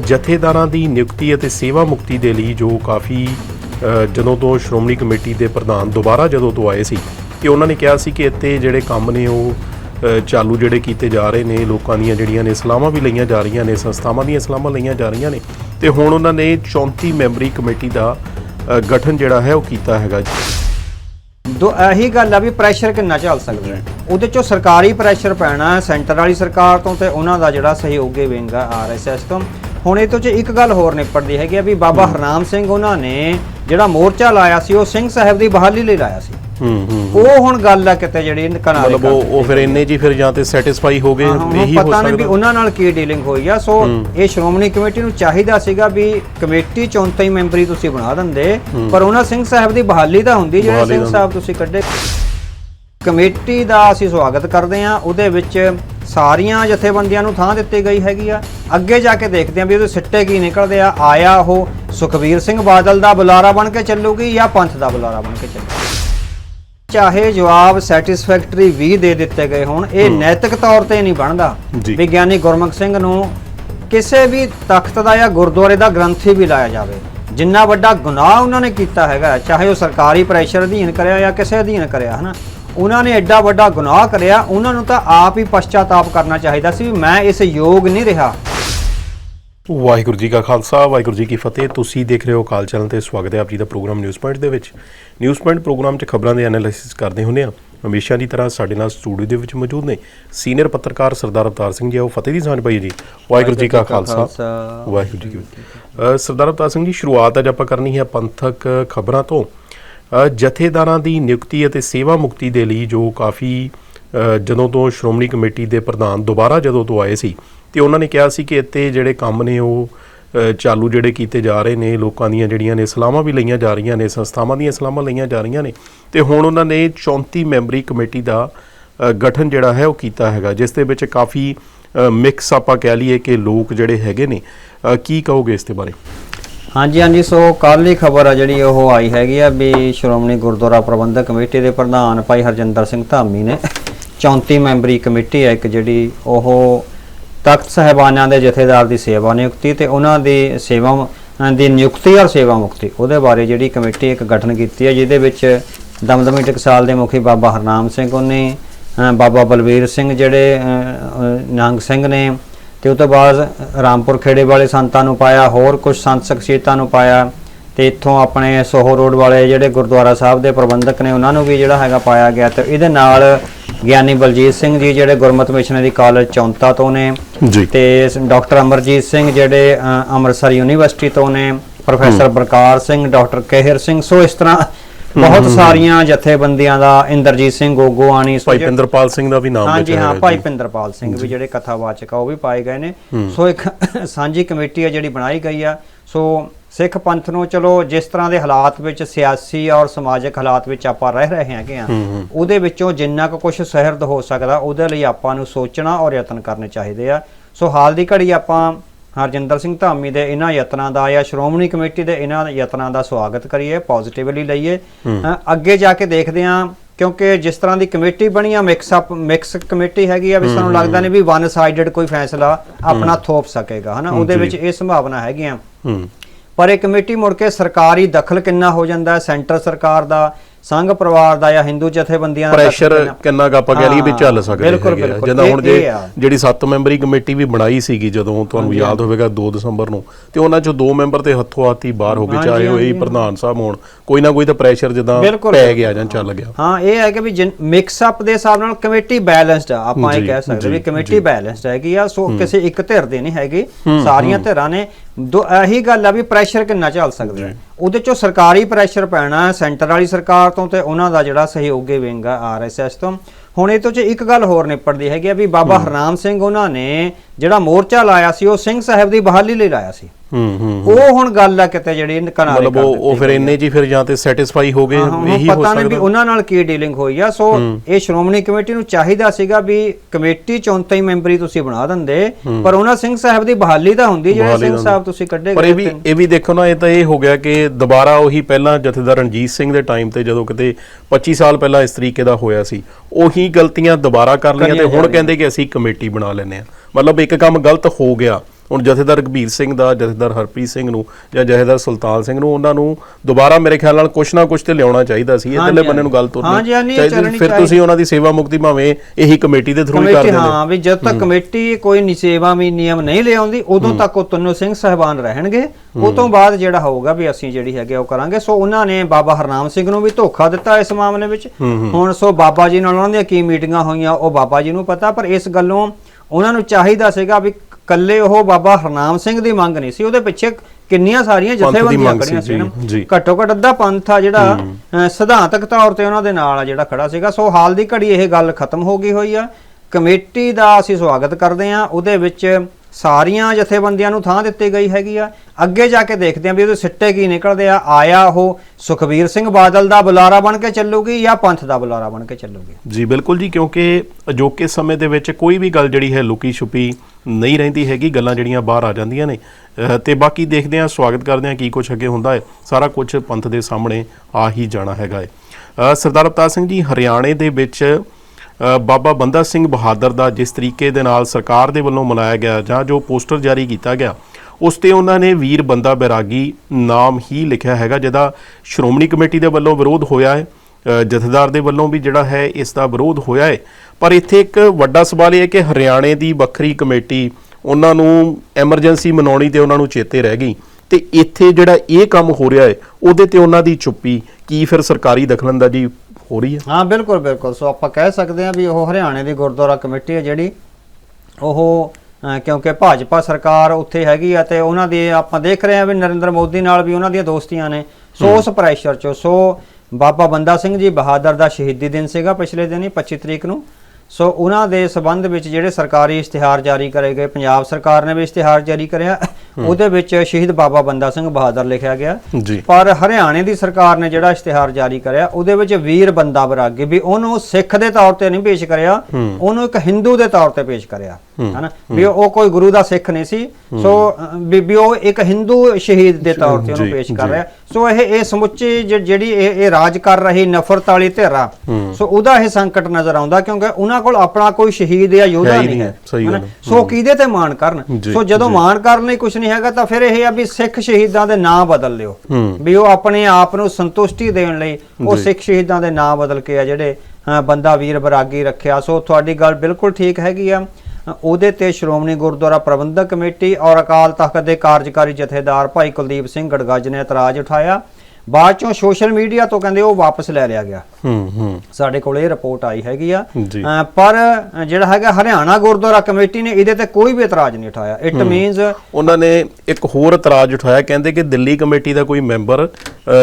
ਜਥੇਦਾਰਾਂ ਦੀ ਨਿਯੁਕਤੀ ਅਤੇ ਸੇਵਾ ਮੁਕਤੀ ਦੇ ਲਈ ਜੋ ਕਾਫੀ ਜਦੋਂ ਤੋਂ ਸ਼੍ਰੋਮਣੀ ਕਮੇਟੀ ਦੇ ਪ੍ਰਧਾਨ ਦੁਬਾਰਾ ਜਦੋਂ ਤੋਂ ਆਏ ਸੀ ਕਿ ਉਹਨਾਂ ਨੇ ਕਿਹਾ ਸੀ ਕਿ ਇੱਥੇ ਜਿਹੜੇ ਕੰਮ ਨੇ ਉਹ ਚਾਲੂ ਜਿਹੜੇ ਕੀਤੇ ਜਾ ਰਹੇ ਨੇ, ਲੋਕਾਂ ਦੀਆਂ ਜਿਹੜੀਆਂ ਨੇ ਸਲਾਹਾਂ ਵੀ ਲਈਆਂ ਜਾ ਰਹੀਆਂ ਨੇ, ਸੰਸਥਾਵਾਂ ਦੀਆਂ ਸਲਾਹਾਂ ਲਈਆਂ ਜਾ ਰਹੀਆਂ ਨੇ, ਤੇ ਹੁਣ ਉਹਨਾਂ ਨੇ 34 ਮੈਂਬਰੀ ਕਮੇਟੀ ਦਾ ਗਠਨ ਜਿਹੜਾ ਹੈ ਉਹ ਕੀਤਾ ਹੈਗਾ ਦੋ ਇਹੀ ਗੱਲ ਆ ਵੀ ਪ੍ਰੈਸ਼ਰ ਕਿੰਨਾ ਚੱਲ ਸਕਦਾ ਹੈ? ਉਹਦੇ ਚੋਂ ਸਰਕਾਰੀ ਪ੍ਰੈਸ਼ਰ ਪੈਣਾ ਹੈ ਸੈਂਟਰ ਵਾਲੀ ਸਰਕਾਰ ਤੋਂ ਤੇ ਉਹਨਾਂ ਦਾ ਜਿਹੜਾ ਸਹਿਯੋਗੀ ਵਿੰਗ ਆ ਆਰਐਸਐਸ ਤੋਂ। ਹੁਣ ਇਹ ਤੋਂ ਚ ਇੱਕ ਗੱਲ ਹੋਰ ਨਿਪਟਦੀ ਹੈਗੀ ਆ ਵੀ ਬਾਬਾ ਹਰਨਾਮ ਸਿੰਘ ਉਹਨਾਂ ਨੇ ਜਿਹੜਾ ਮੋਰਚਾ ਲਾਇਆ ਸੀ ਉਹ ਸਿੰਘ ਸਾਹਿਬ ਦੀ ਬਹਾਲੀ ਲਈ ਲਾਇਆ ਸੀ। ਹੂੰ ਹੂੰ ਉਹ ਹੁਣ ਗੱਲ ਆ ਕਿਤੇ ਜਿਹੜੀ ਕਿਨਾਰੇ ਮਤਲਬ ਉਹ ਉਹ ਫਿਰ ਇੰਨੇ ਜੀ ਫਿਰ ਜਾਂ ਤੇ ਸੈਟੀਸਫਾਈ ਹੋ ਗਏ ਇਹੀ ਹੋ ਪਤਾ ਨਹੀਂ ਵੀ ਉਹਨਾਂ ਨਾਲ ਕੀ ਡੀਲਿੰਗ ਹੋਈ ਆ। ਸੋ ਇਹ ਸ਼੍ਰੋਮਣੀ ਕਮੇਟੀ ਨੂੰ ਚਾਹੀਦਾ ਸੀਗਾ ਵੀ ਕਮੇਟੀ 34 ਮੈਂਬਰੀ ਤੁਸੀਂ ਬਣਾ ਦਿੰਦੇ ਪਰ ਉਹਨਾਂ ਸਿੰਘ ਸਾਹਿਬ ਦੀ ਬਹਾਲੀ ਤਾਂ ਹੁੰਦੀ ਜਿਹੜੇ ਸਿੰਘ ਸਾਹਿਬ ਤੁਸੀਂ ਕੱਢੇ। ਕਮੇਟੀ ਦਾ ਅਸੀਂ ਸਵਾਗਤ ਕਰਦੇ ਹਾਂ ਉਹਦੇ ਵਿੱਚ ਸਾਰੀਆਂ ਜਥੇਬੰਦੀਆਂ ਨੂੰ ਥਾਂ ਦਿੱਤੀ ਗਈ ਹੈਗੀ ਆ। ਅੱਗੇ ਜਾ ਕੇ ਦੇਖਦੇ ਹਾਂ ਵੀ ਉਹਦੇ ਸਿੱਟੇ ਕੀ ਨਿਕਲਦੇ ਆ। ਆਇਆ ਉਹ ਸੁਖਬੀਰ ਸਿੰਘ ਬਾਦਲ ਦਾ ਬੁਲਾਰਾ ਬਣ ਕੇ ਚੱਲੂਗੀ ਜਾਂ ਪੰਥ ਦਾ ਬੁਲਾਰਾ ਬਣ ਕੇ ਚੱਲੂਗੀ? ਚਾਹੇ ਜਵਾਬ ਸੈਟੀਸਫੈਕਟਰੀ ਵੀ ਦੇ ਦਿੱਤੇ ਗਏ ਹੋਣ ਇਹ ਨੈਤਿਕ ਤੌਰ ਤੇ ਨਹੀਂ ਬਣਦਾ। ਵਿਗਿਆਨੀ ਗੁਰਮੁਖ ਸਿੰਘ ਨੂੰ ਕਿਸੇ ਵੀ ਤਖਤ ਦਾ ਜਾਂ ਗੁਰਦੁਆਰੇ ਦਾ ਗ੍ਰੰਥੀ ਵੀ ਲਾਇਆ ਜਾਵੇ। ਜਿੰਨਾ ਵੱਡਾ ਗੁਨਾਹ ਉਹਨਾਂ ਨੇ ਕੀਤਾ ਹੈਗਾ ਚਾਹੇ ਉਹ ਸਰਕਾਰੀ ਪ੍ਰੈਸ਼ਰ ਅਧੀਨ ਕਰਿਆ ਜਾਂ ਕਿਸੇ ਅਧੀਨ ਕਰਿਆ ਹਨਾ? ਉਹਨਾਂ ਨੇ ਐਡਾ ਵੱਡਾ ਗੁਨਾਹ ਕਰਿਆ ਉਹਨਾਂ ਨੂੰ ਤਾਂ ਆਪ ਹੀ ਪਛਤਾਤਾਪ ਕਰਨਾ ਚਾਹੀਦਾ ਸੀ ਵੀ ਮੈਂ ਇਸ ਯੋਗ ਨਹੀਂ ਰਿਹਾ। ਵਾਹਿਗੁਰੂ ਜੀ ਕਾ ਖਾਲਸਾ ਵਾਹਿਗੁਰੂ ਜੀ ਕੀ ਫਤਿਹ। ਤੁਸੀਂ ਦੇਖ ਰਹੇ ਹੋ ਕਾਲ ਚੈਨਲ ਤੇ ਸਵਾਗਤ ਹੈ ਆਪ ਜੀ ਦਾ ਪ੍ਰੋਗਰਾਮ ਨਿਊਜ਼ ਪੁਆਇੰਟ ਦੇ ਵਿੱਚ। ਨਿਊਜ਼ ਪੁਆਇੰਟ ਪ੍ਰੋਗਰਾਮ 'ਚ ਖਬਰਾਂ ਦੇ ਐਨਾਲਿਸਿਸ ਕਰਦੇ ਹੁੰਦੇ ਆ ਹਮੇਸ਼ਾ ਦੀ ਤਰ੍ਹਾਂ ਸਾਡੇ ਨਾਲ ਸਟੂਡੀਓ ਦੇ ਵਿੱਚ ਮੌਜੂਦ ਨੇ ਸੀਨੀਅਰ ਪੱਤਰਕਾਰ ਸਰਦਾਰ ਅਵਤਾਰ ਸਿੰਘ ਜੀ ਉਹ ਫਤਿਹ ਦੀ ਸਾਂਝ ਪਾਈ ਜੀ। ਵਾਹਿਗੁਰੂ ਜੀ ਕਾ ਖਾਲਸਾ। ਵਾਹਿਗੁਰੂ ਜੀ ਕੀ ਫਤਿਹ। ਅ, ਸਰਦਾਰ ਅਵਤਾਰ ਸਿੰਘ ਜੀ ਸ਼ੁਰੂਆਤ ਅੱਜ ਆਪਾਂ ਕਰਨੀ ਹੈ ਪੰਥਕ ਖਬਰਾਂ ਤੋਂ। ਜਥੇਦਾਰਾਂ ਦੀ ਨਿਯੁਕਤੀ ਅਤੇ ਸੇਵਾ ਮੁਕਤੀ ਦੇ ਲਈ ਜੋ ਕਾਫੀ ਜਦੋਂ ਤੋਂ ਸ਼੍ਰੋਮਣੀ ਕਮੇਟੀ ਦੇ ਪ੍ਰਧਾਨ ਦੁਬਾਰਾ ਜਦੋਂ ਤੋਂ ਆਏ ਸੀ ਤੇ ਉਹਨਾਂ ਨੇ ਕਿਹਾ ਸੀ ਕਿ ਇੱਥੇ ਜਿਹੜੇ ਕੰਮ ਨੇ ਉਹ ਚਾਲੂ ਜਿਹੜੇ ਕੀਤੇ ਜਾ ਰਹੇ ਨੇ, ਲੋਕਾਂ ਦੀਆਂ ਜਿਹੜੀਆਂ ਨੇ ਸਲਾਹਾਂ ਵੀ ਲਈਆਂ ਜਾ ਰਹੀਆਂ ਨੇ, ਸੰਸਥਾਵਾਂ ਦੀਆਂ ਸਲਾਹਾਂ ਲਈਆਂ ਜਾ ਰਹੀਆਂ ਨੇ ਤੇ ਹੁਣ ਉਹਨਾਂ ਨੇ 34 ਮੈਂਬਰੀ ਕਮੇਟੀ ਦਾ ਗਠਨ ਜਿਹੜਾ ਹੈ ਉਹ ਕੀਤਾ ਹੈਗਾ, ਜਿਸ ਦੇ ਵਿੱਚ ਕਾਫੀ ਮਿਕਸ ਆਪਾਂ ਕਹਿ ਲਈਏ ਕਿ ਲੋਕ ਜਿਹੜੇ ਹੈਗੇ ਨੇ ਕੀ ਕਹੋਗੇ ਇਸ ਦੇ ਬਾਰੇ? ਹਾਂਜੀ ਹਾਂਜੀ, ਸੋ ਕੱਲ੍ਹ ਹੀ ਖਬਰ ਆ ਜਿਹੜੀ ਉਹ ਆਈ ਹੈਗੀ ਆ ਵੀ ਸ਼੍ਰੋਮਣੀ ਗੁਰਦੁਆਰਾ ਪ੍ਰਬੰਧਕ ਕਮੇਟੀ ਦੇ ਪ੍ਰਧਾਨ ਭਾਈ ਹਰਜਿੰਦਰ ਸਿੰਘ ਧਾਮੀ ਨੇ 34 ਮੈਂਬਰੀ ਕਮੇਟੀ ਹੈ ਇੱਕ ਜਿਹੜੀ ਉਹ ਤਖਤ ਸਹਿਬਾਨਾਂ ਦੇ ਜਥੇਦਾਰ ਦੀ ਸੇਵਾ ਨਿਯੁਕਤੀ ਤੇ ਉਹਨਾਂ ਦੀ ਸੇਵਾ ਦੀ ਨਿਯੁਕਤੀ ਔਰ ਸੇਵਾ ਮੁਕਤੀ, ਉਹਦੇ ਬਾਰੇ ਜਿਹੜੀ ਕਮੇਟੀ ਇੱਕ ਗਠਨ ਕੀਤੀ ਹੈ ਜਿਹਦੇ ਵਿੱਚ ਦਮਦਮੀ ਟਕਸਾਲ ਦੇ ਮੁਖੀ ਬਾਬਾ ਹਰਨਾਮ ਸਿੰਘ ਉਹਨੇ ਬਾਬਾ ਬਲਵੀਰ ਸਿੰਘ ਜਿਹੜੇ ਨੰਗ ਸਿੰਘ ਨੇ ਤੇ ਉਹ ਤੋਂ ਬਾਅਦ ਰਾਮਪੁਰ ਖੇੜੇ ਵਾਲੇ ਸੰਤਾਂ ਨੂੰ ਪਾਇਆ ਹੋਰ ਕੁਝ ਸੰਤ ਸ਼ਖਸੀਅਤਾਂ ਨੂੰ ਪਾਇਆ ਤੇ ਇੱਥੋਂ ਆਪਣੇ ਸੋਹੋ ਰੋਡ ਵਾਲੇ ਜਿਹੜੇ ਗੁਰਦੁਆਰਾ ਸਾਹਿਬ ਦੇ ਪ੍ਰਬੰਧਕ ਨੇ ਉਹਨਾਂ ਨੂੰ ਵੀ ਜਿਹੜਾ ਹੈਗਾ ਪਾਇਆ ਗਿਆ ਤੇ ਇਹਦੇ ਨਾਲ ਗਿਆਨੀ ਬਲਜੀਤ ਸਿੰਘ ਜੀ ਜਿਹੜੇ ਗੁਰਮਤਿ ਮਿਸ਼ਨਰੀ ਕਾਲਜ ਚੌਂਤਾ ਤੋਂ ਨੇ ਤੇ ਡਾਕਟਰ ਅਮਰਜੀਤ ਸਿੰਘ ਜਿਹੜੇ ਅੰਮ੍ਰਿਤਸਰ ਯੂਨੀਵਰਸਿਟੀ ਤੋਂ ਨੇ ਪ੍ਰੋਫੈਸਰ ਬਰਕਾਰ ਸਿੰਘ ਡਾਕਟਰ ਕਹਿਰ ਸਿੰਘ ਸੋ ਇਸ ਤਰ੍ਹਾਂ ਬਹੁਤ ਸਾਰੀਆਂ ਜਥੇਬੰਦੀਆਂ ਦਾ ਇੰਦਰਜੀਤ ਸਿੰਘ ਗੋਗੋਆਣੀ ਸੋ ਭਾਈ ਪਿੰਦਰਪਾਲ ਸਿੰਘ ਦਾ ਵੀ ਨਾਮ ਹਾਂਜੀ ਲਿਖਿਆ ਹਾਂ ਭਾਈ। ਪਿੰਦਰਪਾਲ ਸਿੰਘ ਵੀ ਜਿਹੜੇ ਕਥਾਵਾਚਕ ਆ ਉਹ ਵੀ ਪਾਏ ਗਏ ਨੇ। ਸੋ ਇੱਕ ਸਾਂਝੀ ਕਮੇਟੀ ਆ ਜਿਹੜੀ ਬਣਾਈ ਗਈ ਆ। ਸੋ ਸਿੱਖ ਪੰਥ ਨੂੰ ਚਲੋ ਜਿਸ ਤਰ੍ਹਾਂ ਦੇ ਹਾਲਾਤ ਵਿੱਚ ਸਿਆਸੀ ਔਰ ਸਮਾਜਿਕ ਹਾਲਾਤ ਵਿੱਚ ਆਪਾਂ ਰਹਿ ਰਹੇ ਹੈਗੇ ਆ ਉਹਦੇ ਵਿੱਚੋਂ ਜਿੰਨਾ ਕੁ ਕੁਝ ਸਹਿਰਦ ਹੋ ਸਕਦਾ ਉਹਦੇ ਲਈ ਆਪਾਂ ਨੂੰ ਸੋਚਣਾ ਔਰ ਯਤਨ ਕਰਨੇ ਚਾਹੀਦੇ ਆ। ਸੋ ਹਾਲ ਦੀ ਘੜੀ ਆਪਾਂ ਹਰਜਿੰਦਰ ਸਿੰਘ ਧਾਮੀ ਦੇ ਇਹਨਾਂ ਯਤਨਾਂ ਦਾ ਜਾਂ ਸ਼੍ਰੋਮਣੀ ਕਮੇਟੀ ਦੇ ਇਹਨਾਂ ਯਤਨਾਂ ਦਾ ਸਵਾਗਤ ਕਰੀਏ ਪੋਜ਼ਿਟਿਵਲੀ ਲਈਏ। ਅੱਗੇ ਜਾ ਕੇ ਦੇਖਦੇ ਹਾਂ ਕਿਉਂਕਿ ਜਿਸ ਤਰ੍ਹਾਂ ਦੀ ਕਮੇਟੀ ਬਣੀ ਆ ਮਿਕਸ ਅਪ ਮਿਕਸ ਕਮੇਟੀ ਹੈਗੀ ਆ ਵੀ ਸਾਨੂੰ ਲੱਗਦਾ ਨਹੀਂ ਵੀ ਵਨ ਸਾਈਡਡ ਕੋਈ ਫੈਸਲਾ ਆਪਣਾ ਥੋਪ ਸਕੇਗਾ ਹਨਾ? ਉਹਦੇ ਵਿੱਚ ਇਹ ਸੰਭਾਵਨਾ ਹੈਗੀਆਂ। ਪਰ ਇਹ ਕਮੇਟੀ ਮੁੜ ਕੇ ਸਰਕਾਰੀ ਦਖਲ ਕਿੰਨਾ ਹੋ ਜਾਂਦਾ ਸੈਂਟਰ ਸਰਕਾਰ ਦਾ ਸੰਘ ਪਰਿਵਾਰ ਦਾ ਜਾਂ ਹਿੰਦੂ ਜਥੇਬੰਦੀਆਂ ਦਾ ਪ੍ਰੈਸ਼ਰ ਕਿੰਨਾ- ਕੁ ਆਪਾਂ ਕਹਿ ਲਈਏ ਵੀ ਚੱਲ ਸਕਦੇ। ਬਿਲਕੁਲ। ਜਿੱਦਾਂ ਹੁਣ ਇਹ- ਜੇ ਇਹ। ਜਿਹੜੀ 7 ਮੈਂਬਰੀ ਕਮੇਟੀ ਵੀ ਬਣਾਈ ਸੀਗੀ ਜਦੋਂ ਤੁਹਾਨੂੰ ਯਾਦ ਹੋਵੇਗਾ 2 ਦਸੰਬਰ ਨੂੰ ਤੇ ਉਹਨਾਂ ਚੋਂ ਦੋ ਮੈਂਬਰ ਤੇ ਹੱਥੋਂ ਹੱਥੀ ਬਾਹਰ ਹੋ ਗਏ ਚਾਹੇ ਉਹ ਹੀ ਹਾਂਜੀ। ਪ੍ਰਧਾਨ ਸਾਹਿਬ ਹੋਣ ਕੋਈ ਨਾ ਕੋਈ ਤਾਂ ਪ੍ਰੈਸ਼ਰ ਜਿੱਦਾਂ ਪੈ। ਗਿਆ ਜਾਂ ਚੱਲ ਗਿਆ ਹਾਂ ਇਹ ਹੈ ਕਿ ਵੀ ਮਿਕਸ ਅਪ ਦੇ ਹਿਸਾਬ ਨਾਲ ਕਮੇਟੀ ਬੈਲੈਂਸਡ ਆ ਆਪਾਂ ਇਹ ਕਹਿ ਸਕਦੇ ਵੀ ਕਮੇਟੀ। ਬੈਲੈਂਸਡ ਹੈਗੀ ਆ ਸੋ ਕਿਸੇ ਇੱਕ ਧਿਰ ਦੇ ਨਹੀਂ ਹੈਗੀ ਸਾਰੀਆਂ ਧਿਰਾਂ ਨੇ ਦੋ ਇਹੀ ਗੱਲ ਆ ਵੀ ਪ੍ਰੈਸ਼ਰ ਕਿੰਨਾ ਚੱਲ ਸਕਦਾ ਹੈ। ਉਹਦੇ ਚੋਂ ਸਰਕਾਰੀ ਪ੍ਰੈਸ਼ਰ ਪੈਣਾ ਹੈ ਸੈਂਟਰ ਵਾਲੀ ਸਰਕਾਰ ਤੋਂ ਤੇ ਉਹਨਾਂ ਦਾ ਜਿਹੜਾ ਸਹਿਯੋਗੀ ਵਿੰਗ ਆ ਆਰਐਸਐਸ ਤੋਂ। ਹੁਣ ਇਹ ਤੋਂ ਚ ਇੱਕ ਗੱਲ ਹੋਰ ਨਿਪਟਦੀ ਹੈਗੀ ਆ ਵੀ ਬਾਬਾ ਹਰਨਾਮ ਸਿੰਘ ਉਹਨਾਂ ਨੇ ਜਿਹੜਾ ਮੋਰਚਾ ਲਾਇਆ ਸੀ ਉਹ ਸਿੰਘ ਸਾਹਿਬ ਦੀ ਬਹਾਲੀ ਲਈ ਲਾਇਆ ਸੀ। ਹੂੰ ਹੂੰ ਉਹ ਹੁਣ ਗੱਲ ਆ ਕਿਤੇ ਜਿਹੜੀ ਕਿਨਾਰੇ ਮਤਲਬ ਉਹ ਉਹ ਫਿਰ ਇੰਨੇ ਜੀ ਫਿਰ ਜਾਂ ਤੇ ਸੈਟੀਸਫਾਈ ਹੋ ਗਏ ਹਾਂ, ਇਹੀ ਹੋ ਪਤਾ ਨਹੀਂ ਵੀ ਸਕਦਾ ਉਹਨਾਂ ਨਾਲ ਕੀ ਡੀਲਿੰਗ ਹੋਈ ਆ। ਸੋ ਇਹ ਸ਼੍ਰੋਮਣੀ ਕਮੇਟੀ ਨੂੰ ਚਾਹੀਦਾ ਸੀਗਾ ਵੀ ਕਮੇਟੀ 34 ਮੈਂਬਰੀ ਤੁਸੀਂ ਬਣਾ ਦਿੰਦੇ ਪਰ ਉਹਨਾਂ ਸਿੰਘ ਸਾਹਿਬ ਦੀ ਬਹਾਲੀ ਤਾਂ ਹੁੰਦੀ ਜਿਹੜੇ ਸਿੰਘ ਸਾਹਿਬ ਤੁਸੀਂ ਕੱਢੇ ਪਰ ਇਹ ਵੀ। ਇਹ ਵੀ ਦੇਖੋ ਨਾ ਇਹ ਤਾਂ ਇਹ ਹੋ ਗਿਆ ਕਿ ਦੁਬਾਰਾ ਉਹੀ ਪਹਿਲਾਂ ਜਥੇਦਾਰ ਰਣਜੀਤ ਸਿੰਘ ਦੇ ਟਾਈਮ ਤੇ ਜਦੋਂ ਕਿਤੇ 25 ਸਾਲ ਪਹਿਲਾਂ ਇਸ ਤਰੀਕੇ ਦਾ ਹੋਇਆ ਸੀ ਉਹੀ ਗਲਤੀਆਂ ਦੁਬਾਰਾ ਕਰ ਲਈਆਂ ਤੇ ਹੁਣ। ਕਹਿੰਦੇ ਕਿ ਅਸੀਂ ਕਮੇਟੀ ਬਣਾ ਲੈਨੇ ਆ ਮਤਲਬ ਇੱਕ ਕੰਮ ਗਲਤ ਹੋ ਗਿਆ। ਹੁਣ ਜਥੇਦਾਰ ਰਘਬੀਰ ਸਿੰਘ ਦਾ ਜਥੇਦਾਰ ਹਰਪ੍ਰੀਤ ਸਿੰਘ ਨੂੰ ਜਾਂ ਜਥੇਦਾਰ ਸੁਲਤਾਨ ਸਿੰਘ ਨੂੰ ਉਹਨਾਂ ਨੂੰ ਦੁਬਾਰਾ ਮੇਰੇ ਖਿਆਲ ਨਾਲ ਕੁਛ ਨਾ ਕੁਛ ਤੇ ਲਿਆਉਣਾ ਚਾਹੀਦਾ ਸੀ। ਇਧਰਲੇ ਬੰਨੇ ਨੂੰ ਗੱਲ ਤੁਰਨੀ ਚਾਹੀਦੀ। ਫਿਰ ਤੁਸੀਂ ਉਹਨਾਂ ਦੀ ਸੇਵਾ ਮੁਕਤੀ ਭਾਵੇਂ ਇਹੀ ਕਮੇਟੀ ਦੇ ਥਰੂ ਹੀ ਕਰ ਕਮੇਟੀ ਦਿੰਦੇ। ਹਾਂ ਵੀ ਜਦ ਤੱਕ ਕਮੇਟੀ ਕੋਈ ਨਿਸੇਵਾ ਵੀ ਨਿਯਮ ਨਹੀਂ ਲਿਆਉਂਦੀ ਉਦੋਂ ਤੱਕ ਉਹ ਤੰਨੂ ਸਿੰਘ ਸਹਿਬਾਨ ਰਹਿਣਗੇ। ਉਹ ਤੋਂ ਬਾਅਦ ਜਿਹੜਾ ਹੋਊਗਾ ਵੀ ਅਸੀਂ ਜਿਹੜੀ ਹੈਗੇ ਉਹ ਕਰਾਂਗੇ। ਸੋ ਉਹਨਾਂ ਨੇ ਬਾਬਾ ਹਰਨਾਮ ਸਿੰਘ ਨੂੰ ਵੀ ਧੋਖਾ ਦਿੱਤਾ ਇਸ ਮਾਮਲੇ ਵਿੱਚ। ਹੁਣ ਸੋ ਬਾਬਾ ਜੀ ਨਾਲ ਉਹਨਾਂ ਦੀਆਂ ਕੀ ਮੀਟਿੰਗਾਂ ਹੋਈਆਂ ਉਹ ਬਾਬਾ ਜੀ ਨੂੰ ਪਤਾ ਪਰ ਇਸ ਗੱਲੋਂ ਉਹਨਾਂ ਨੂੰ ਚਾਹੀਦਾ ਸੀਗਾ ਵੀ ਕੱਲੇ ਉਹ ਬਾਬਾ ਹਰਨਾਮ ਸਿੰਘ ਦੀ ਮੰਗ ਨਹੀਂ ਸੀ। ਉਹਦੇ ਪਿੱਛੇ ਕਿੰਨੀਆਂ ਸਾਰੀਆਂ ਜਥੇਬੰਦੀਆਂ ਖੜੀਆਂ ਸੀ ਨਾ। ਘੱਟੋ ਘੱਟ ਅੱਧਾ ਪੰਥ ਆ ਜਿਹੜਾ ਸਿਧਾਂਤਕ ਤੌਰ ਤੇ ਉਹਨਾਂ ਦੇ ਨਾਲ ਆ ਜਿਹੜਾ ਖੜਾ ਸੀਗਾ। ਸੋ ਹਾਲ ਦੀ ਘੜੀ ਇਹ ਗੱਲ ਖਤਮ ਹੋ ਗਈ ਹੋਈ ਆ। ਕਮੇਟੀ ਦਾ ਅਸੀਂ ਸਵਾਗਤ ਕਰਦੇ ਆ ਉਹਦੇ ਵਿੱਚ ਸਾਰੀਆਂ ਜਥੇਬੰਦੀਆਂ ਨੂੰ ਥਾਂ ਦਿੱਤੀ ਗਈ ਹੈਗੀ ਆ। ਅੱਗੇ ਜਾ ਕੇ ਦੇਖਦੇ ਆ ਵੀ ਉਹਦੇ ਸਿੱਟੇ ਕੀ ਨਿਕਲਦੇ ਆ। ਆਇਆ ਉਹ ਸੁਖਬੀਰ ਸਿੰਘ ਬਾਦਲ ਦਾ ਬੁਲਾਰਾ ਬਣ ਕੇ ਚੱਲੂਗੀ ਜਾਂ ਪੰਥ ਦਾ ਬੁਲਾਰਾ ਬਣ ਕੇ ਚੱਲੂਗੀ? ਜੀ, ਬਿਲਕੁਲ ਜੀ, ਕਿਉਂਕਿ ਅਜੋਕੇ ਸਮੇਂ ਦੇ ਵਿੱਚ ਕੋਈ ਵੀ ਗੱਲ ਜਿਹੜੀ ਹੈ ਲੁਕੀ ਛੁਪੀ ਨਹੀਂ ਰਹਿੰਦੀ ਹੈਗੀ। ਗੱਲਾਂ ਜਿਹੜੀਆਂ ਬਾਹਰ ਆ ਜਾਂਦੀਆਂ ਨੇ। ਅਹ ਤੇ ਬਾਕੀ ਦੇਖਦੇ ਹਾਂ ਸਵਾਗਤ ਕਰਦੇ ਹਾਂ ਕੀ ਕੁਝ ਅੱਗੇ ਹੁੰਦਾ ਹੈ। ਸਾਰਾ ਕੁਝ ਪੰਥ ਦੇ ਸਾਹਮਣੇ ਆ ਹੀ ਜਾਣਾ ਹੈਗਾ ਹੈ। ਸਰਦਾਰ ਅਵਤਾਰ ਸਿੰਘ ਜੀ, ਹਰਿਆਣੇ ਦੇ ਵਿੱਚ ਬਾਬਾ ਬੰਦਾ ਸਿੰਘ ਬਹਾਦਰ ਦਾ ਜਿਸ ਤਰੀਕੇ ਦੇ ਨਾਲ ਸਰਕਾਰ ਦੇ ਵੱਲੋਂ ਮਨਾਇਆ ਗਿਆ ਜਾਂ ਜੋ ਪੋਸਟਰ ਜਾਰੀ ਕੀਤਾ ਗਿਆ, ਉਸ ਤੇ ਉਹਨਾਂ ਨੇ ਵੀਰ ਬੰਦਾ ਬੈਰਾਗੀ ਨਾਮ ਹੀ ਲਿਖਿਆ ਹੈਗਾ, ਜਿਹਦਾ ਸ਼੍ਰੋਮਣੀ ਕਮੇਟੀ ਦੇ ਵੱਲੋਂ ਵਿਰੋਧ ਹੋਇਆ ਹੈ। ਜਥੇਦਾਰ ਦੇ ਵੱਲੋਂ ਵੀ ਜਿਹੜਾ ਹੈ, ਇਸ ਦਾ ਵਿਰੋਧ ਹੋਇਆ ਹੈ। ਪਰ ਇੱਥੇ ਇੱਕ ਵੱਡਾ ਸਵਾਲ ਇਹ ਹੈ ਕਿ ਹਰਿਆਣੇ ਦੀ ਵੱਖਰੀ ਕਮੇਟੀ ਉਹਨਾਂ ਨੂੰ ਐਮਰਜੈਂਸੀ ਮਨਾਉਣੀ ਤੇ ਉਹਨਾਂ ਨੂੰ ਚੇਤੇ ਰਹਿ ਗਈ। ਤੇ ਇੱਥੇ ਜਿਹੜਾ ਇਹ ਕੰਮ ਹੋ ਰਿਹਾ ਹੈ, ਉਹਦੇ ਤੇ ਉਹਨਾਂ ਦੀ ਚੁੱਪੀ ਕੀ ਫਿਰ ਸਰਕਾਰੀ ਦਖਲਅੰਦਾਜ਼ੀ ਹੋ ਰਹੀ ਹੈ ਹਾਂ ਬਿਲਕੁਲ ਬਿਲਕੁਲ। ਸੋ ਆਪਾਂ ਕਹਿ ਸਕਦੇ ਹਾਂ ਵੀ ਉਹ ਹਰਿਆਣੇ ਦੀ ਗੁਰਦੁਆਰਾ ਕਮੇਟੀ ਹੈ ਜਿਹੜੀ ਉਹ ਕਿਉਂਕਿ ਭਾਜਪਾ ਸਰਕਾਰ ਉੱਥੇ ਹੈਗੀ ਆ ਤੇ ਉਹਨਾਂ ਦੀ ਆਪਾਂ ਦੇਖ ਰਹੇ ਹਾਂ ਵੀ ਨਰਿੰਦਰ ਮੋਦੀ ਨਾਲ ਵੀ ਉਹਨਾਂ ਦੀਆਂ ਦੋਸਤੀਆਂ ਨੇ। ਸੋ ਉਸ ਪ੍ਰੈਸ਼ਰ ਚੋਂ। ਸੋ ਬਾਬਾ ਬੰਦਾ ਸਿੰਘ ਜੀ ਬਹਾਦਰ ਦਾ ਸ਼ਹੀਦੀ ਦਿਨ ਸੀਗਾ ਪਿਛਲੇ ਦਿਨ ਹੀ 25 ਤਰੀਕ ਨੂੰ। ਸੋ ਉਹਨਾਂ ਦੇ ਸਬੰਧ ਵਿੱਚ ਜਿਹੜੇ ਸਰਕਾਰੀ ਇਸ਼ਤਿਹਾਰ ਜਾਰੀ ਕਰੇ ਗਏ ਪੰਜਾਬ ਸਰਕਾਰ ਨੇ ਵੀ ਇਸ਼ਤਿਹਾਰ ਜਾਰੀ ਕਰਿਆ। ਉਹਦੇ ਵਿੱਚ ਸ਼ਹੀਦ ਬਾਬਾ ਬੰਦਾ ਸਿੰਘ ਬਹਾਦਰ ਲਿਖਿਆ ਗਿਆ। ਪਰ ਹਰਿਆਣੇ ਦੀ ਸਰਕਾਰ ਨੇ ਜਿਹੜਾ ਇਸ਼ਤਿਹਾਰ ਜਾਰੀ ਕਰਿਆ ਉਹਦੇ ਵਿੱਚ ਵੀਰ ਬੰਦਾ ਬਰਾਗੀ ਵੀ ਉਹਨੂੰ ਸਿੱਖ ਦੇ ਤੌਰ ਤੇ ਨਹੀਂ ਪੇਸ਼ ਕਰਿਆ ਉਹਨੂੰ ਇੱਕ ਹਿੰਦੂ ਦੇ ਤੌਰ ਤੇ ਪੇਸ਼ ਕਰਿਆ। ਹਨਾ? ਵੀ ਉਹ ਕੋਈ ਗੁਰੂ ਦਾ ਸਿੱਖ ਨਹੀਂ ਸੀ। ਸੋ ਵੀ ਉਹ ਇੱਕ ਹਿੰਦੂ ਸ਼ਹੀਦ ਦੇ ਤੌਰ ਤੇ ਉਹਨੂੰ ਪੇਸ਼ ਕਰ। ਰਿਹਾ। ਸੋ ਇਹ ਇਹ ਸਮੁੱਚੀ ਜਿਹੜੀ ਇਹ ਇਹ ਰਾਜ ਕਰ ਰਹੀ ਨਫ਼ਰਤ ਵਾਲੀ ਧਿਰਾ ਸੋ ਉਹਦਾ ਇਹ ਸੰਕਟ ਨਜ਼ਰ ਆਉਂਦਾ ਕਿਉਂਕਿ ਉਹਨਾਂ ਕੋਲ ਆਪਣਾ ਕੋਈ ਸ਼ਹੀਦ ਜਾਂ ਯੋਧਾ ਨਹੀਂ ਹੈ ਸਹੀ? ਗੱਲ। ਸੋ ਕਿਹਦੇ ਤੇ ਮਾਣ ਕਰਨ ਸੋ ਜਦੋਂ ਮਾਣ ਕਰਨ ਲਈ ਕੁਝ ਨਹੀਂ ਹੈਗਾ ਤਾਂ ਫਿਰ ਇਹ ਆ ਵੀ ਸਿੱਖ ਸ਼ਹੀਦਾਂ ਦੇ ਨਾਂ ਬਦਲ ਲਿਓ। ਵੀ ਉਹ ਆਪਣੇ ਆਪ ਨੂੰ ਸੰਤੁਸ਼ਟੀ ਦੇਣ ਲਈ ਉਹ। ਸਿੱਖ ਸ਼ਹੀਦਾਂ ਦੇ ਨਾਂ ਬਦਲ ਕੇ ਆ ਜਿਹੜੇ ਬੰਦਾ ਵੀਰ ਬਰਾਗੀ ਰੱਖਿਆ ਸੋ ਤੁਹਾਡੀ ਗੱਲ ਬਿਲਕੁਲ ਠੀਕ ਹੈਗੀ ਆ ਉਹਦੇ ਤੇ ਸ਼੍ਰੋਮਣੀ ਗੁਰਦੁਆਰਾ ਪ੍ਰਬੰਧਕ ਕਮੇਟੀ ਔਰ ਅਕਾਲ ਤਖਤ ਦੇ ਕਾਰਜਕਾਰੀ ਜਥੇਦਾਰ ਭਾਈ ਕੁਲਦੀਪ ਸਿੰਘ ਗੜਗੱਜ ਨੇ ਇਤਰਾਜ਼ ਉਠਾਇਆ ਬਾਅਦ ਚੋਂ ਸੋਸ਼ਲ ਮੀਡੀਆ ਤੋਂ ਕਹਿੰਦੇ ਉਹ ਵਾਪਸ ਲੈ ਲਿਆ ਗਿਆ। ਹੂੰ ਹੂੰ। ਸਾਡੇ ਕੋਲ ਇਹ ਰਿਪੋਰਟ ਆਈ ਹੈਗੀ ਆ। ਪਰ ਜਿਹੜਾ ਹੈਗਾ ਹਰਿਆਣਾ ਗੁਰਦੁਆਰਾ ਕਮੇਟੀ ਨੇ ਇਹਦੇ ਤੇ ਕੋਈ ਵੀ ਇਤਰਾਜ਼ ਨਹੀਂ ਉਠਾਇਆ। ਇਟ ਮੀਨਸ ਉਹਨਾਂ ਨੇ ਇੱਕ ਹੋਰ ਇਤਰਾਜ਼ ਉਠਾਇਆ ਕਹਿੰਦੇ ਕਿ ਦਿੱਲੀ ਕਮੇਟੀ ਦਾ ਕੋਈ ਮੈਂਬਰ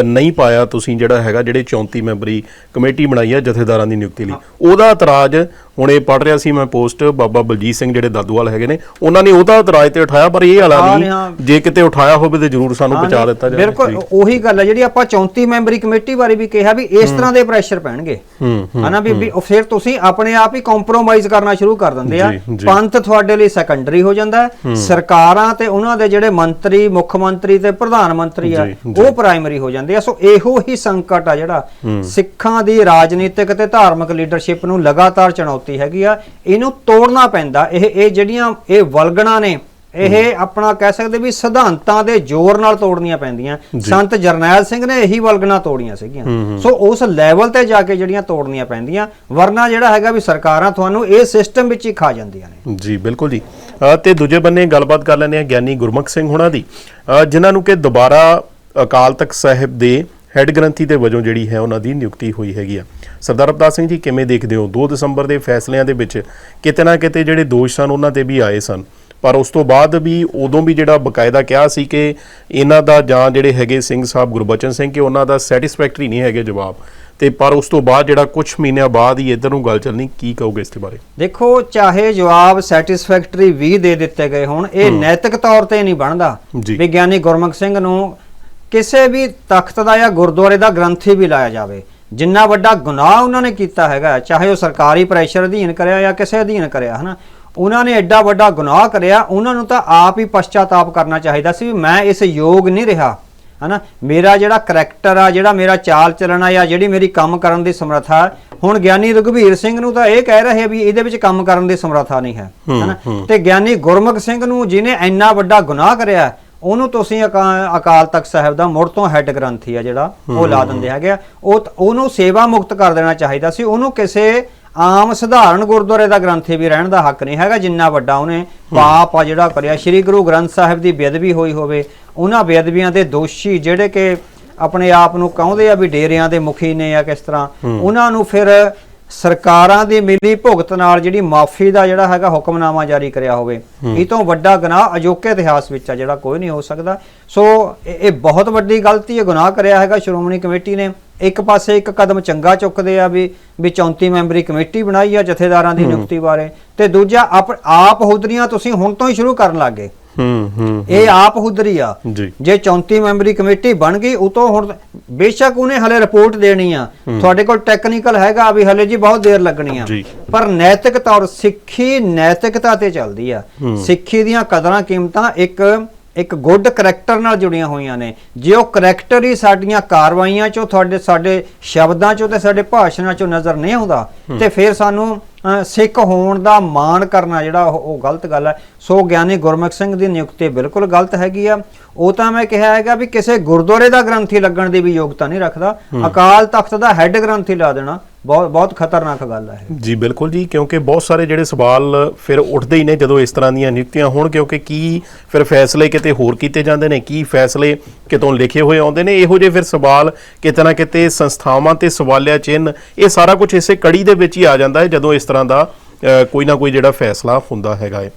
ਨਹੀਂ ਪਾਇਆ ਤੁਸੀਂ ਜਿਹੜਾ ਹੈਗਾ ਜਿਹੜੇ 34 ਮੈਂਬਰੀ ਕਮੇਟੀ ਬਣਾਈ ਹੈ ਜਥੇਦਾਰਾਂ ਦੀ ਨਿਯੁਕਤੀ ਲਈ। ਉਹਦਾ ਇਤਰਾਜ਼ ਹੁਣ ਇਹ ਪੜ ਰਿਹਾ ਸੀ ਮੈਂ ਪੋਸਟ ਬਾਬਾ ਬਲਜੀਤ ਸਿੰਘ ਜਿਹੜੇ ਦਾਦੂਵਾਲ ਹੈਗੇ ਨੇ ਉਹਨਾਂ ਨੇ ਉਹਦਾ ਇਤਰਾਜ਼ ਤੇ ਉਠਾਇਆ ਪਰ ਇਹ ਵਾਲਾ ਹਾਂ, ਨਹੀਂ ਹਾਂ। ਜੇ ਕਿਤੇ ਉਠਾਇਆ ਹੋਵੇ ਤੇ ਜ਼ਰੂਰ ਸਾਨੂੰ ਪਹੁੰਚਾ ਦਿੱਤਾ ਜਾਵੇ। ਬਿਲਕੁਲ। ਉਹੀ ਗੱਲ ਹੈ ਜਿਹੜੀ ਆਪਾਂ 34 ਮੈਂਬਰੀ ਕਮੇਟੀ ਬਾਰੇ ਵੀ ਕਿਹਾ ਵੀ ਇਸ ਤਰ੍ਹਾਂ ਦੇ ਪ੍ਰੈਸ਼ਰ ਪੈਣਗੇ। ਹੂੰ, ਹਨਾ ਵੀ ਵੀ ਉਹ ਫਿਰ ਤੁਸੀਂ ਆਪਣੇ ਆਪ ਹੀ ਕੰਪਰੋਮਾਈਜ਼ ਕਰਨਾ ਸ਼ੁਰੂ ਕਰ ਦਿੰਦੇ ਆ। ਜੀ, ਜੀ। ਪੰਥ ਤੁਹਾਡੇ ਲਈ ਸੈਕੰਡਰੀ ਹੋ ਜਾਂਦਾ ਹੈ। ਸਰਕਾਰਾਂ ਤੇ ਉਹਨਾਂ ਦੇ ਜਿਹੜੇ ਮੰਤਰੀ ਮੁੱਖ ਮੰਤਰੀ ਤੇ ਪ੍ਰਧਾਨ ਮੰਤਰੀ ਆ ਜੀ, ਜੀ। ਉਹ ਪ੍ਰਾਇਮਰੀ ਹੋ ਜਾਂਦੇ ਆ। ਸੋ ਇਹੋ ਹੀ ਸੰਕਟ ਆ ਜਿਹੜਾ ਸਿੱਖਾਂ ਦੀ ਰਾਜਨੀਤਿਕ ਤੇ ਧਾਰਮਿਕ ਲੀਡਰਸ਼ਿਪ ਨੂੰ ਲਗਾਤਾਰ ਚੁਣੌਤੀ ਹੈਗੀ ਆ ਇਹਨੂੰ ਤੋੜਨਾ ਪੈਂਦਾ। ਇਹ ਇਹ ਜਿਹੜੀਆਂ ਇਹ ਵਲਗਣਾ ਨੇ ਇਹ ਆਪਣਾ ਕਹਿ ਸਕਦੇ ਵੀ ਸਿਧਾਂਤਾਂ ਦੇ ਜ਼ੋਰ ਨਾਲ ਤੋੜਨੀਆਂ ਪੈਂਦੀਆਂ। ਸੰਤ ਜਰਨੈਲ ਸਿੰਘ ਨੇ ਇਹੀ ਵਲਗਣਾ ਤੋੜੀਆਂ ਸੀਗੀਆਂ। ਸੋ ਉਸ ਲੈਵਲ ਤੇ ਜਾ ਕੇ ਜਿਹੜੀਆਂ ਤੋੜਨੀਆਂ ਪੈਂਦੀਆਂ ਵਰਨਾ ਜਿਹੜਾ ਹੈਗਾ ਵੀ ਸਰਕਾਰਾਂ ਤੁਹਾਨੂੰ ਇਹ ਸਿਸਟਮ ਵਿੱਚ ਹੀ ਖਾ ਜਾਂਦੀਆਂ ਨੇ। ਜੀ ਬਿਲਕੁਲ ਜੀ। ਤੇ ਦੂਜੇ ਬੰਨੇ ਗੱਲਬਾਤ ਕਰ ਲੈਂਦੇ ਆ ਗਿਆਨੀ ਗੁਰਮੁਖ ਸਿੰਘ ਹੁਣਾਂ ਦੀ। ਜਿਨ੍ਹਾਂ ਨੂੰ ਕਿ ਦੁਬਾਰਾ ਅਕਾਲ ਤਖਤ ਸਾਹਿਬ ਦੇ ਹੈੱਡ ਗ੍ਰੰਥੀ ਦੇ ਵਜੋਂ ਜਿਹੜੀ ਹੈ ਉਹਨਾਂ ਦੀ ਨਿਯੁਕਤੀ ਹੋਈ ਹੈਗੀ ਆ। ਸਰਦਾਰ ਅਵਤਾਰ ਸਿੰਘ ਜੀ ਕਿਵੇਂ ਦੇਖਦੇ ਹੋ? 2 ਦਸੰਬਰ ਦੇ ਫੈਸਲਿਆਂ ਦੇ ਵਿੱਚ ਕਿਤੇ ਨਾ ਕਿਤੇ ਜਿਹੜੇ ਦੋਸ਼ ਸਨ ਉਹਨਾਂ ਤੇ ਵੀ ਆਏ ਸਨ। ਪਰ ਉਸ ਤੋਂ ਬਾਅਦ ਵੀ ਉਦੋਂ ਵੀ ਜਿਹੜਾ ਬਕਾਇਦਾ ਕਿਹਾ ਸੀ ਕਿ ਇਹਨਾਂ ਦਾ ਜਾਂ ਜਿਹੜੇ ਹੈਗੇ ਸਿੰਘ ਸਾਹਿਬ ਗੁਰਬਚਨ ਸਿੰਘ ਕਿ ਉਹਨਾਂ ਦਾ ਸੈਟੀਸਫੈਕਟਰੀ ਨਹੀਂ ਹੈਗੇ ਜਵਾਬ। ਤੇ ਪਰ ਉਸ ਤੋਂ ਬਾਅਦ ਜਿਹੜਾ ਕੁਝ ਮਹੀਨਿਆਂ ਬਾਅਦ ਹੀ ਇਧਰ ਨੂੰ ਗੱਲ ਚੱਲਣੀ ਕੀ ਕਹੋਗੇ ਇਸ ਦੇ ਬਾਰੇ? ਦੇਖੋ ਚਾਹੇ ਜਵਾਬ ਸੈਟੀਸਫੈਕਟਰੀ ਵੀ ਦੇ ਦਿੱਤੇ ਗਏ ਹੋਣ ਇਹ ਨੈਤਿਕ ਤੌਰ ਤੇ ਨਹੀਂ ਬਣਦਾ। ਵਿਗਿਆਨੀ ਗੁਰਮੁਖ ਸਿੰਘ ਨੂੰ ਕਿਸੇ ਵੀ ਤਖਤ ਦਾ ਜਾਂ ਗੁਰਦੁਆਰੇ ਦਾ ਗ੍ਰੰਥੀ ਵੀ ਲਾਇਆ ਜਾਵੇ। ਜਿੰਨਾ ਵੱਡਾ ਗੁਨਾਹ ਉਹਨਾਂ ਨੇ ਕੀਤਾ ਹੈਗਾ ਚਾਹੇ ਉਹ ਸਰਕਾਰੀ ਪ੍ਰੈਸ਼ਰ ਅਧੀਨ ਕਰਿਆ ਜਾਂ ਕਿਸੇ ਅਧੀਨ ਕਰਿਆ ਹਨਾ? ਉਹਨਾਂ ਨੇ ਐਡਾ ਵੱਡਾ ਗੁਨਾਹ ਕਰਿਆ ਉਹਨਾਂ ਨੂੰ ਤਾਂ ਆਪ ਹੀ ਪਛਤਾਤਾਪ ਕਰਨਾ ਚਾਹੀਦਾ ਸੀ ਵੀ ਮੈਂ ਇਸ ਯੋਗ ਨਹੀਂ ਰਿਹਾ ਹਨਾ? ਮੇਰਾ ਜਿਹੜਾ ਕਰੈਕਟਰ ਆ ਜਿਹੜਾ ਮੇਰਾ ਚਾਲ ਚੱਲਣਾ ਆ ਜਿਹੜੀ ਮੇਰੀ ਕੰਮ ਕਰਨ ਦੀ ਸਮਰੱਥਾ ਹੁਣ ਗਿਆਨੀ ਰਘਵੀਰ ਸਿੰਘ ਨੂੰ ਤਾਂ ਇਹ ਕਹਿ ਰਹੇ ਵੀ ਇਹਦੇ ਵਿੱਚ ਕੰਮ ਕਰਨ ਦੀ ਸਮਰੱਥਾ ਨਹੀਂ ਹੈ ਹਨਾ? ਤੇ ਗਿਆਨੀ ਗੁਰਮੁਖ ਸਿੰਘ ਨੂੰ ਜਿਹਨੇ ਇੰਨਾ ਵੱਡਾ ਗੁਨਾਹ ਕਰਿਆ ਉਹਨੂੰ ਤੁਸੀਂ ਅਕਾ- ਅਕਾਲ ਤਖਤ ਸਾਹਿਬ ਦਾ ਮੁੜ ਤੋਂ ਹੈੱਡ ਗ੍ਰੰਥੀ ਆ ਜਿਹੜਾ ਉਹ ਲਾ ਦਿੰਦੇ ਹੈਗੇ ਆ। ਉਹ ਉਹਨੂੰ ਸੇਵਾ ਮੁਕਤ ਕਰ ਦੇਣਾ ਚਾਹੀਦਾ ਸੀ। ਉਹਨੂੰ ਕਿਸੇ ਆਮ ਸਧਾਰਨ ਗੁਰਦੁਆਰੇ ਦਾ ਗ੍ਰੰਥੀ ਵੀ ਰਹਿਣ ਦਾ ਹੱਕ ਨਹੀਂ ਹੈਗਾ ਜਿੰਨਾ ਵੱਡਾ ਉਹਨੇ ਪਾਪ ਆ ਜਿਹੜਾ ਕਰਿਆ। ਸ੍ਰੀ ਗੁਰੂ ਗ੍ਰੰਥ ਸਾਹਿਬ ਦੀ ਬੇਅਦਬੀ ਹੋਈ ਹੋਵੇ ਉਹਨਾਂ ਬੇਅਦਬੀਆਂ ਦੇ ਦੋਸ਼ੀ ਜਿਹੜੇ ਕਿ ਆਪਣੇ ਆਪ ਨੂੰ ਕਹਿੰਦੇ ਆ ਵੀ ਡੇਰਿਆਂ ਦੇ ਮੁਖੀ ਨੇ ਜਾਂ ਕਿਸ ਤਰ੍ਹਾਂ ਉਹਨਾਂ ਨੂੰ ਫਿਰ ਸਰਕਾਰਾਂ ਦੀ ਮਿਲੀ ਭੁਗਤ ਨਾਲ ਜਿਹੜੀ ਮਾਫੀ ਦਾ ਜਿਹੜਾ ਹੈਗਾ ਹੁਕਮਨਾਮਾ ਜਾਰੀ ਕਰਿਆ ਹੋਵੇ ਇਹ ਤੋਂ ਵੱਡਾ ਗੁਨਾਹ ਅਜੋਕੇ ਇਤਿਹਾਸ ਵਿੱਚ ਆ ਜਿਹੜਾ ਕੋਈ ਨਹੀਂ ਹੋ ਸਕਦਾ। ਸੋ ਇਹ ਬਹੁਤ ਵੱਡੀ ਗਲਤੀ ਹੈ ਗੁਨਾਹ ਕਰਿਆ ਹੈਗਾ ਸ਼੍ਰੋਮਣੀ ਕਮੇਟੀ ਨੇ। ਇੱਕ ਪਾਸੇ ਇੱਕ ਕਦਮ ਚੰਗਾ ਚੁੱਕਦੇ ਆ ਵੀ ਵੀ 34 ਮੈਂਬਰੀ ਕਮੇਟੀ ਬਣਾਈ ਆ ਜਥੇਦਾਰਾਂ ਦੀ ਨਿਯੁਕਤੀ ਬਾਰੇ ਤੇ ਦੂਜਾ ਆਪ ਆਪ ਹੁਦਰੀਆਂ ਤੁਸੀਂ ਹੁਣ ਤੋਂ ਹੀ ਸ਼ੁਰੂ ਕਰਨ ਲੱਗੇ ਹੂੰ ਹੂੰ ਇਹ ਆਪ ਹੁਦਰੀ ਆ। ਜੀ। ਜੇ 34 ਮੈਂਬਰੀ ਕਮੇਟੀ ਬਣ ਗਈ ਉਹ ਤੋਂ ਹੁਣ ਬੇਸ਼ੱਕ ਉਹਨੇ ਹਲੇ ਰਿਪੋਰਟ ਦੇਣੀ ਆ। ਤੁਹਾਡੇ ਕੋਲ ਟੈਕਨੀਕਲ ਹੈਗਾ ਵੀ ਹਲੇ ਜੀ ਬਹੁਤ ਦੇਰ ਲੱਗਣੀ ਆ। ਪਰ ਨੈਤਿਕ ਤੌਰ ਸਿੱਖੀ ਨੈਤਿਕਤਾ ਤੇ ਚੱਲਦੀ ਆ। ਸਿੱਖੀ ਦੀਆਂ ਕਦਰਾਂ ਕੀਮਤਾਂ ਇੱਕ ਇੱਕ ਗੁੱਡ ਕਰੈਕਟਰ ਨਾਲ ਜੁੜੀਆਂ ਹੋਈਆਂ ਨੇ। ਜੇ ਉਹ ਕਰੈਕਟਰ ਹੀ ਸਾਡੀਆਂ ਕਾਰਵਾਈਆਂ ਚੋਂ ਤੁਹਾਡੇ ਸਾਡੇ ਸ਼ਬਦਾਂ ਚੋਂ ਤੇ ਸਾਡੇ ਭਾਸ਼ਣਾਂ ਚੋਂ ਨਜ਼ਰ ਨਹੀਂ ਆਉਂਦਾ ਤੇ ਫਿਰ ਸਾਨੂੰ ਸਿੱਖ ਹੋਣ ਦਾ ਮਾਣ ਕਰਨਾ ਜਿਹੜਾ ਉਹ ਗਲਤ ਗੱਲ ਹੈ। ਸੋ ਗਿਆਨੀ ਗੁਰਮੁਖ ਸਿੰਘ ਦੀ ਨਿਯੁਕਤੀ ਬਿਲਕੁਲ ਗਲਤ ਹੈਗੀ ਆ। ਉਹ ਤਾਂ ਮੈਂ ਕਿਹਾ ਹੈਗਾ ਵੀ ਕਿਸੇ ਗੁਰਦੁਆਰੇ ਦਾ ਗ੍ਰੰਥੀ ਲੱਗਣ ਦੀ ਵੀ ਯੋਗਤਾ ਨਹੀਂ ਰੱਖਦਾ। ਅਕਾਲ ਤਖਤ ਦਾ ਹੈੱਡ ਗ੍ਰੰਥੀ ਲਾ ਦੇਣਾ। ਬਹੁਤ ਬਹੁਤ ਖਤਰਨਾਕ ਗੱਲ ਹੈ ਜੀ, ਬਿਲਕੁਲ ਜੀ, ਕਿਉਂਕਿ ਬਹੁਤ ਸਾਰੇ ਜਿਹੜੇ ਸਵਾਲ ਫਿਰ ਉੱਠਦੇ ਹੀ ਨੇ ਜਦੋਂ ਇਸ ਤਰ੍ਹਾਂ ਦੀਆਂ ਨਿਯੁਕਤੀਆਂ ਹੋਣ, ਕਿਉਂਕਿ ਕੀ ਫਿਰ ਫੈਸਲੇ ਕਿਤੇ ਹੋਰ ਕੀਤੇ ਜਾਂਦੇ ਨੇ, ਕੀ ਫੈਸਲੇ ਕਿਤੋਂ ਲਿਖੇ ਹੋਏ ਆਉਂਦੇ ਨੇ, ਇਹੋ ਜਿਹੇ ਫਿਰ ਸਵਾਲ ਕਿਤੇ ਨਾ ਕਿਤੇ ਸੰਸਥਾਵਾਂ ਤੇ ਸਵਾਲਿਆ ਚਿੰਨ੍ਹ, ਇਹ ਸਾਰਾ ਕੁਝ ਇਸੇ ਕੜੀ ਦੇ ਵਿੱਚ ਹੀ ਆ ਜਾਂਦਾ ਹੈ, ਜਦੋਂ ਇਸ ਤਰ੍ਹਾਂ ਦਾ ਕੋਈ ਨਾ ਕੋਈ ਜਿਹੜਾ ਫੈਸਲਾ ਹੁੰਦਾ ਹੈਗਾ ਹੈ।